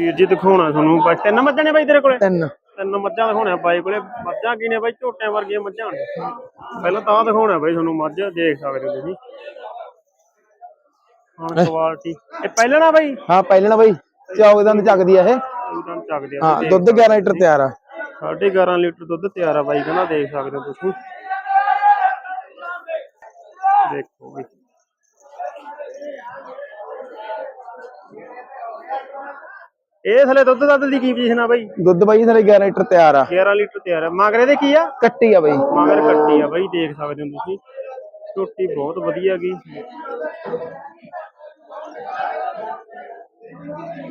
ਵੀਰ ਜੀ ਦਿਖਾਉਣਾ ਤੁਹਾਨੂੰ ਬਾਈ ਤਿੰਨ ਮੱਝਾਂ ਨੇ ਬਾਈ ਤੇਰੇ ਕੋਲੇ? ਤਿੰਨ। ਤਿੰਨ ਮੱਝਾਂ ਦਿਖਾਉਣਾ ਬਾਈ ਕੋਲੇ ਮੱਝਾਂ ਕੀ ਨੇ ਬਾਈ? ਝੋਟਿਆਂ ਵਰਗੀਆਂ ਮੱਝਾਂ ਨੇ। ਪਹਿਲਾਂ ਤਾਂ ਦਿਖਾਉਣਾ ਬਾਈ ਤੁਹਾਨੂੰ ਮੱਝ ਦੇਖ ਸਕਦੇ ਹੋ ਤੁਸੀਂ। ਹਾਂ? ਕੁਆਲਿਟੀ ਇਹ ਪਹਿਲਾਂ ਨਾ ਬਾਈ? ਹਾਂ ਪਹਿਲਾਂ ਬਈ। ਚੌਕ ਦੰਦ ਚੱਕਦੀ ਆ ਇਹ। ਨੂੰ ਚੱਕਦੇ ਆ ਹਾਂ ਦੁੱਧ 11 ਲੀਟਰ ਤਿਆਰ ਆ। ਸਾਢੇ 11 ਲੀਟਰ ਦੁੱਧ ਤਿਆਰ ਆ ਬਾਈ ਕਹਿੰਦਾ ਦੇਖ ਸਕਦੇ ਹੋ ਤੁਸੀਂ। ਦੇਖੋ ਬਈ ਇਹ ਥਲੇ ਦੁੱਧ ਦੱਧ ਦੀ ਕੀ ਪੋਜੀਸ਼ਨ ਆ ਬਾਈ? ਦੁੱਧ ਬਾਈ ਥਲੇ 11 ਲੀਟਰ ਤਿਆਰ ਆ। 11 ਲੀਟਰ ਤਿਆਰ ਆ। ਮਗਰ ਇਹਦੇ ਕੀ ਆ? ਕੱਟੀ ਆ ਬਈ। ਮਗਰ ਕੱਟੀ ਆ ਬਾਈ ਦੇਖ ਸਕਦੇ ਹੋ ਤੁਸੀਂ। ਝੋਟੀ ਬਹੁਤ ਵਧੀਆ ਗਈ।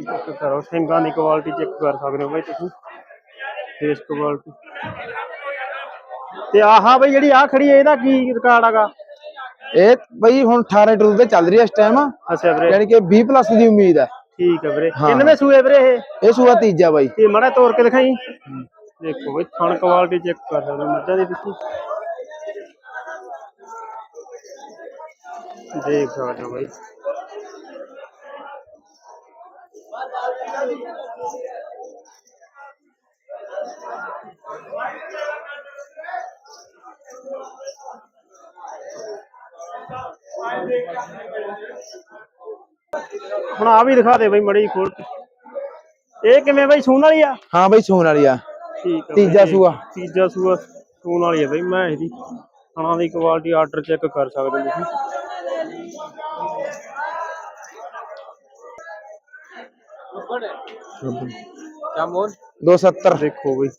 ਚੈੱਕ ਕਰੋ ਸਿੰਘਾਂ ਦੀ ਕੁਆਲਿਟੀ ਚੈੱਕ ਕਰ ਸਕਦੇ ਹੋ ਬਾਈ ਤੁਸੀਂ। ਫੇਸ ਕੁਆਲਿਟੀ ਤੇ ਆਹਾ ਬਈ ਜਿਹੜੀ ਆ ਖੜੀ ਹੈ ਇਹਦਾ ਕੀ ਰਿਕਾਰਡ ਹੈਗਾ ਇਹ ਬਈ ਹੁਣ 18 ਲੀਟਰ ਦੁੱਧ ਚੱਲ ਰਹੀ ਆ ਇਸ ਟਾਈਮ ਅੱਛਾ ਵੀਰੇ। ਯਾਨੀ ਕਿ 20 ਪਲੱਸ ਦੀ ਉਮੀਦ ਆ। ਠੀਕ ਹੈ ਵੀਰੇ। ਹਾਂ। ਕਿੰਨਵੇਂ ਸੂਏ ਵੀਰੇ ਇਹ? ਇਹ ਸੂਆ ਤੀਜਾ ਬਾਈ। ਤੇ ਮੜਾ ਤੋੜ ਕੇ ਦਿਖਾਈ। ਦੇਖੋ ਬਈ ਥਣ ਕੁਆਲਿਟੀ ਚੈੱਕ ਕਰ ਸਕਦੇ ਹੋ ਮੱਝਾਂ ਦੀ ਤੁਸੀਂ। ਦੇਖ ਸਕਦੇ ਹੋ ਬਈ। ਹੁਣ ਆ ਵੀ ਦਿਖਾ ਦੇ ਬਈ ਮੜੀ ਖੋਲ ਕੇ। ਇਹ ਕਿਵੇਂ ਬਈ ਸੂਣ ਵਾਲੀ ਆ? ਹਾਂ ਬਈ ਸੂਣ ਵਾਲੀ ਆ। ਠੀਕ ਆ ਤੀਜਾ ਸੂਆ। ਤੀਜਾ ਸੂਆ ਸੂਣ ਵਾਲੀ ਹੈ ਬਈ ਮੈਂ ਇਹਦੀ ਖਾਣਾ ਦੀ ਕੁਆਲਿਟੀ ਆਰਡਰ ਚੈੱਕ ਕਰ ਸਕਦੇ ਹੋ ਤੁਸੀਂ। ਜਾਮੋਨ 270 ਦੇਖੋ ਬਈ।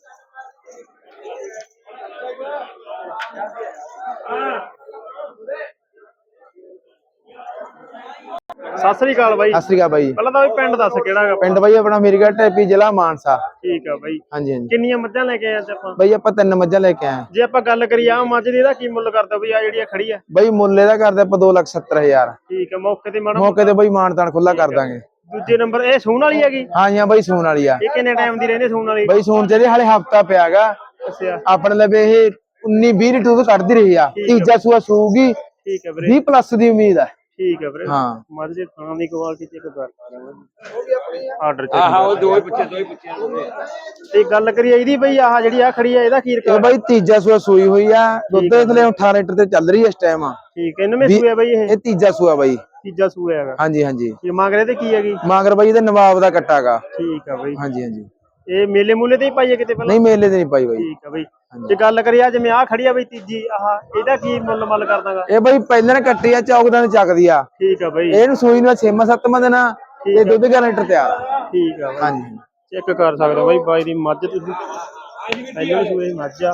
ਸਤਿ ਸ੍ਰੀ ਅਕਾਲ ਬਾਈ। ਸਤਿ ਸ੍ਰੀ ਅਕਾਲ ਬਾਈ। ਪਹਿਲਾਂ ਤਾਂ ਬਈ ਪਿੰਡ ਦੱਸ ਕਿਹੜਾ ਹੈਗਾ ਪਿੰਡ ਬਾਈ ਆਪਣਾ ਮੀਰਗੜ੍ਹ ਟੈਪੀ ਜ਼ਿਲ੍ਹਾ ਮਾਨਸਾ। ਠੀਕ ਆ ਬਾਈ। ਹਾਂਜੀ ਹਾਂਜੀ। ਕਿੰਨੀਆਂ ਮੱਝਾਂ ਲੈ ਕੇ ਆਏ ਅੱਜ ਆਪਾਂ? ਬਾਈ ਆਪਾਂ ਤਿੰਨ ਮੱਝਾਂ ਲੈ ਕੇ ਆਏ ਜੇ ਆਪਾਂ ਗੱਲ ਕਰੀਏ ਆ ਮੱਝ ਦੀ ਇਹਦਾ ਕੀ ਮੁੱਲ ਕਰਦਾ ਬਈ ਆ ਜਿਹੜੀ ਖੜੀ ਆ? ਬਾਈ ਮੁੱਲ ਇਹਦਾ ਕਰਦੇ ਆਪਾਂ 270000 ਠੀਕ ਆ ਮੌਕੇ ਤੇ ਮੈਡਮ ਮੌਕੇ ਤੇ ਬਾਈ ਮਾਨਤਾਨ ਖੁੱਲਾ ਕਰ ਦਾਂਗੇ। ਦੂਜੇ ਨੰਬਰ ਇਹ ਸੂਣ ਵਾਲੀ ਹੈਗੀ? ਹਾਂ ਜੀ ਬਾਈ ਸੂਣ ਵਾਲੀ ਆ। ਇਹ ਕਿੰਨੇ ਟਾਈਮ ਦੀ ਰਹਿੰਦੇ ਸੂਣ ਵਾਲੀ? ਬਾਈ ਸੂਣ ਜਿਹੜੇ ਹਾਲੇ ਹਫਤਾ ਪਿਆਗਾ। ਅੱਛਾ। ਆਪਣੇ ਲਵੇ ਇਹ 19 20 ਲੀਟਰ ਦੁੱਧ ਕੱਢਦੀ ਰਹੀ ਆ। ਤੀਜਾ ਸੂਆ ਸੂਗੀ ਠੀਕ ਹੈ ਵੀਰੇ। 20 ਪਲੱਸ ਦੀ ਉਮੀਦ ਆ। ਠੀਕ ਹੈ ਵੀਰੇ। ਹਾਂ। ਮੱਝ ਦੇ ਥਾਂ ਦੀ ਕੁਆਲਿਟੀ ਚੈੱਕ ਕਰ ਆਰਡਰ ਚੈੱਕ ਆਹ ਉਹ ਦੋ ਹੀ ਪੁੱਛੇ ਦੋ ਹੀ ਪੁੱਛੇ ਤੇ ਗੱਲ ਕਰੀਏ ਇਹਦੀ ਬਈ ਆਹ ਜਿਹੜੀ ਆ ਖੜੀ ਆ ਇਹਦਾ ਕੀ ਇਹ ਰਿਕਾਰਡ ਬਾਈ ਤੀਜਾ ਸੂਆ ਸੂਈ ਹੋਈ ਆ। ਦੁੱਧ ਇਸ ਲਈ 18 ਲੀਟਰ ਤੇ ਚੱਲ ਰਹੀ ਹੈ ਇਸ ਟਾਈਮ ਆ। ਠੀਕ ਹੈ ਇਹਨਵੇਂ ਸੂਆ ਬਈ ਇਹ? ਇਹ ਤੀਜਾ ਸੂਆ ਬਾਈ। ਤੀਜਾ ਸੂਆ ਹੈਗਾ। ਹਾਂਜੀ ਹਾਂਜੀ। ਇਹ ਮਗਰੇ ਤੇ ਕੀ ਹੈਗੀ? ਮਾਗਰ ਬਾਈ ਇਹਦੇ ਨਵਾਬ ਦਾ ਕੱਟਾਗਾ ਠੀਕ ਆ ਬਈ। ਹਾਂਜੀ ਹਾਂਜੀ। ਇਹ ਮੇਲੇ ਮੂਲੇ ਤੇ ਹੀ ਪਾਈਏ ਕਿਤੇ ਪਹਿਲਾਂ? ਨਹੀਂ ਮੇਲੇ ਤੇ ਨਹੀਂ ਪਾਈ ਬਾਈ। ਠੀਕ ਆ ਬਈ। ਜੇ ਗੱਲ ਕਰੀਏ ਆ ਜਿਵੇਂ ਆ ਖੜੀ ਆ ਬਈ ਤੀਜੀ ਆਹ ਇਹਦਾ ਕੀ ਮੁੱਲ ਮੱਲ ਕਰਦਾਗਾ? ਇਹ ਬਾਈ ਪਹਿਲਾਂ ਨੇ ਕੱਟੀ ਆ ਚੌਕਦਾਂ ਤੇ ਚੱਕਦੀ ਆ। ਠੀਕ ਆ ਬਈ। ਇਹਨੂੰ ਸੂਈ ਨੂੰ 6ਵਾਂ 7ਵਾਂ ਦਿਨ ਤੇ ਦੁੱਧ 11 ਲੀਟਰ ਤਿਆਰ ਠੀਕ ਆ ਬਈ। ਹਾਂਜੀ। ਚੈੱਕ ਕਰ ਸਕਦੇ ਹੋ ਬਾਈ ਬਾਈ ਦੀ ਮੱਝ ਤੁਸੀਂ। ਪਹਿਲਾਂ ਸੂਏ ਦੀ ਮੱਝ ਆ।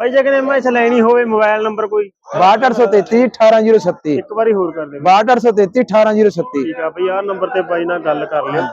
ਬਾਈ ਜੇ ਕਿਤੇ ਮੈਂ ਲੈਣੀ ਹੋਵੇ ਮੋਬਾਈਲ ਨੰਬਰ ਕੋਈ। 62833 18037 ਇੱਕ ਵਾਰੀ ਹੋਰ ਕਰ ਦੇ 62833 18037 ਠੀਕ ਆ ਬਈ ਆਹ ਨੰਬਰ ਤੇ ਬਾਈ ਨਾਲ ਗੱਲ ਕਰ ਲਿਓ।